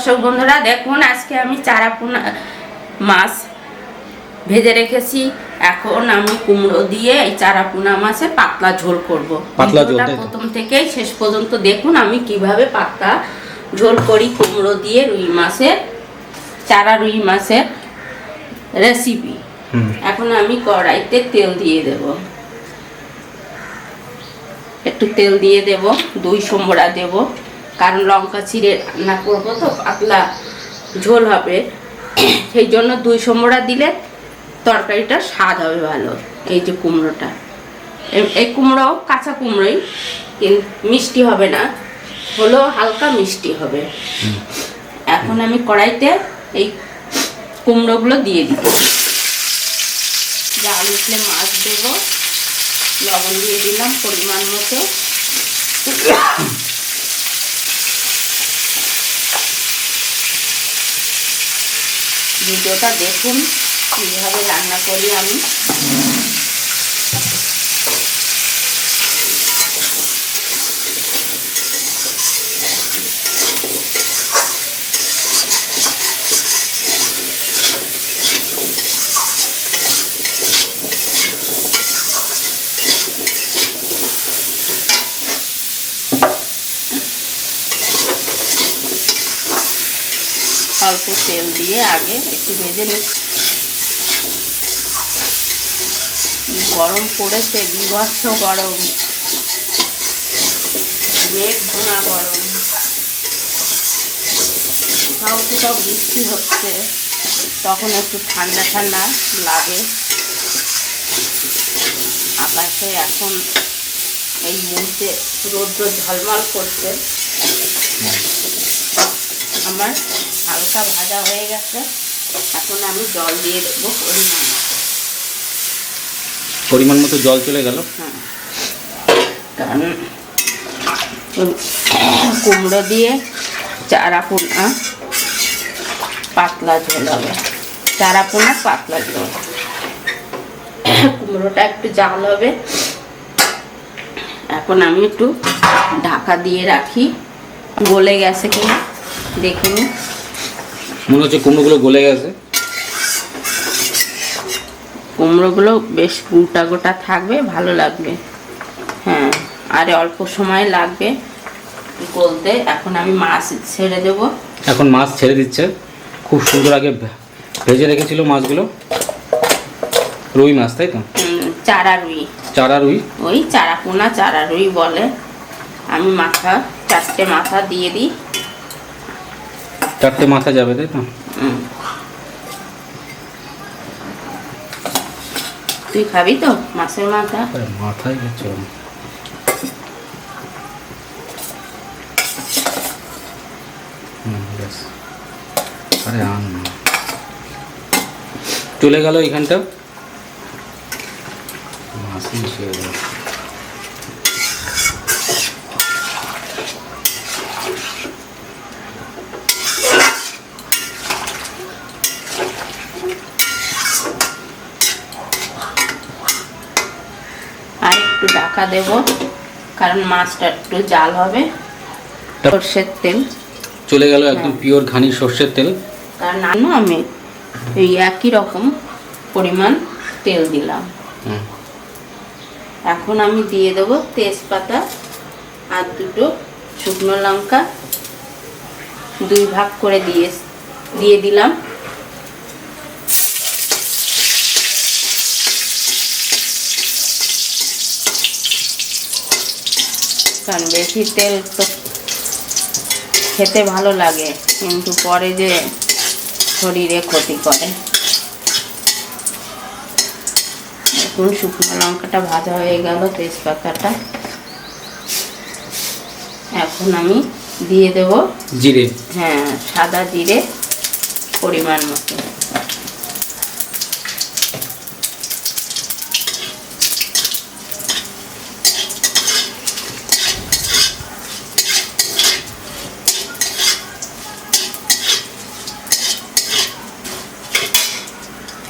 দর্শক বন্ধুরা দেখুন আজকে আমি চারা পোনা মাছ ভেজে রেখেছি। এখন আমি কুমড়ো দিয়ে এই চারা পোনা মাছের পাতলা ঝোল করব। পাতলা ঝোল? প্রথম থেকে শেষ পর্যন্ত দেখুন আমি কীভাবে পাতলা ঝোল করি কুমড়ো দিয়ে রুই মাছের চারা রুই মাছের রেসিপি এখন আমি কড়াইতে তেল দিয়ে দেব। একটু তেল দিয়ে দেব দুই সোমরা দেব। কারণ লঙ্কা চিড়ে রান্না করব তো, পাতলা ঝোল হবে। সেই জন্য দুই সোমরা দিলে তরকারিটা স্বাদ হবে ভালো, এই যে কুমড়োটা। এই কুমড়ো কাঁচা কুমড়োই মিষ্টি হবে না, হলেও হালকা মিষ্টি হবে। এখন আমি কড়াইতে এই কুমড়োগুলো দিয়ে দিব। জাল উঠলে মাছ দেবো, লবণ দিয়ে দিলাম পরিমাণ মতো। ভিডিওটা দেখুন কীভাবে রান্না করি আমি। অল্প তেল দিয়ে আগে একটু ভেজে নিই। গরম পড়েছে বিভৎস গরম। মেঘ ঘোনা গরম। কোথাও কোথাও বৃষ্টি হচ্ছে তখন একটু ঠান্ডা ঠান্ডা লাগে। আকাশে এখন এই মুহূর্তে রৌদ্র ঝলমল করছে। আমার হালকা ভাজা হয়ে গেছে। এখন আমি জল দিয়ে দেবো পরিমাণ মতো। পরিমাণ মতো জল চলে গেল? হ্যাঁ। কারণ কুমড়ো দিয়ে চারা পোনা পাতলা ঝোল হবে। চারা পোনা পাতলা ঝোল কুমড়োটা একটু জাল হবে। এখন আমি একটু ঢাকা দিয়ে রাখি। গলে গেছে কিনা? দেখিনি। মনে হচ্ছে কুমড়োগুলো গলে গেছে। কুমড়োগুলো বেশ গোটা গোটা থাকবে ভালো লাগবে। হ্যাঁ আর অল্প সময় লাগবে গলতে। এখন আমি মাছ ছেড়ে দেবো। এখন মাছ ছেড়ে দিচ্ছে। খুব সুন্দর আগে ভেজে রেখেছিল মাছগুলো। রুই মাছ তাই তো? চারা রুই। চারা রুই? ওই চারা পোনা চারা রুই বলে। আমি মাথা চারটে মাথা দিয়ে দিই। চারটে মাথা যাবে তাই তো। তুই খাবি তো মাছের মাথা? মাথায় গেছে ব্যাস। আরে আন চলে গেল এখানটা মাছই এসে গেল। আর একটু ঢাকা দেব কারণ মাছটা একটু জাল হবে। সর্ষের তেল। চলে গেল একদম পিওর ঘানি সর্ষের তেল। কারণ আনো আমি এই একই রকম পরিমাণ তেল দিলাম। এখন আমি দিয়ে দেবো তেজপাতা আর দুটো শুকনো লঙ্কা। দুই ভাগ করে দিয়ে দিয়ে দিলাম। কারণ বেশি তেল তো খেতে ভালো লাগে কিন্তু পরে যে শরীরে ক্ষতি করে। এখন শুকনো লঙ্কাটা ভাজা হয়ে গেল তেজপাতাটা। এখন আমি দিয়ে দেব জিরে। হ্যাঁ সাদা জিরে পরিমাণ মতো।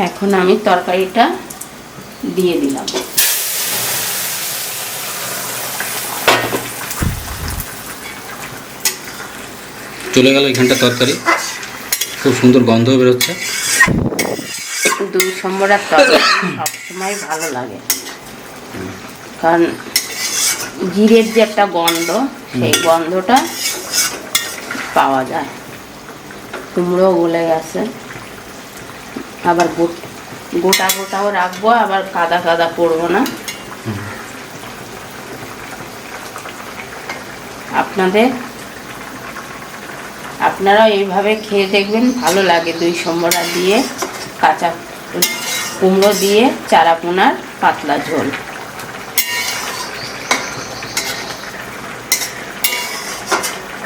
এখন আমি তরকারিটা দিয়ে দিলাম। চলে গেল এখানটা তরকারি। খুব সুন্দর গন্ধ বেরোচ্ছে। দুই সম্বরার তরকারি সবসময় ভালো লাগে। কারণ জিরের যে একটা গন্ধ সেই গন্ধটা পাওয়া যায়। কুমড়ো গলে গেছে। আবার গোট- গোটা গোটাও রাখব, আবার কাদা কাদা করব না। আপনাদের, আপনারাও এইভাবে খেয়ে দেখবেন, ভালো লাগে দুই সম্বরা দিয়ে, কাঁচা কুমড়ো দিয়ে চারাপোনার পাতলা ঝোল।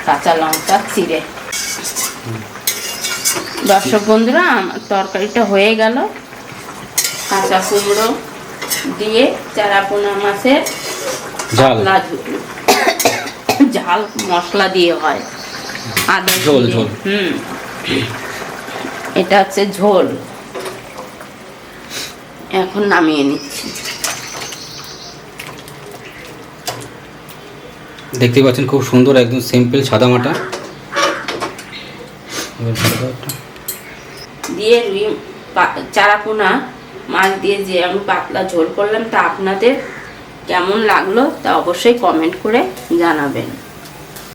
কাঁচা লঙ্কা চিড়ে দর্শক বন্ধুরা আমার তরকারিটা হয়ে গেল। কাঁচা কুমড়ো দিয়ে চারাপোনা মাছের ঝাল। পাতলা ঝাল। মশলা দিয়ে হয়। আদা ঝোল, ঝোল। হুম। এটা হচ্ছে ঝোল। এখন নামিয়ে নিচ্ছি। দেখতে পাচ্ছেন খুব সুন্দর একদম সিম্পল সাদা মাটা এবার ভালো করে একটা- দিয়ে রুই চারাপোনা, মাছ দিয়ে যে আমি পাতলা ঝোল করলাম তা আপনাদের কেমন লাগল তা অবশ্যই কমেন্ট করে জানাবেন।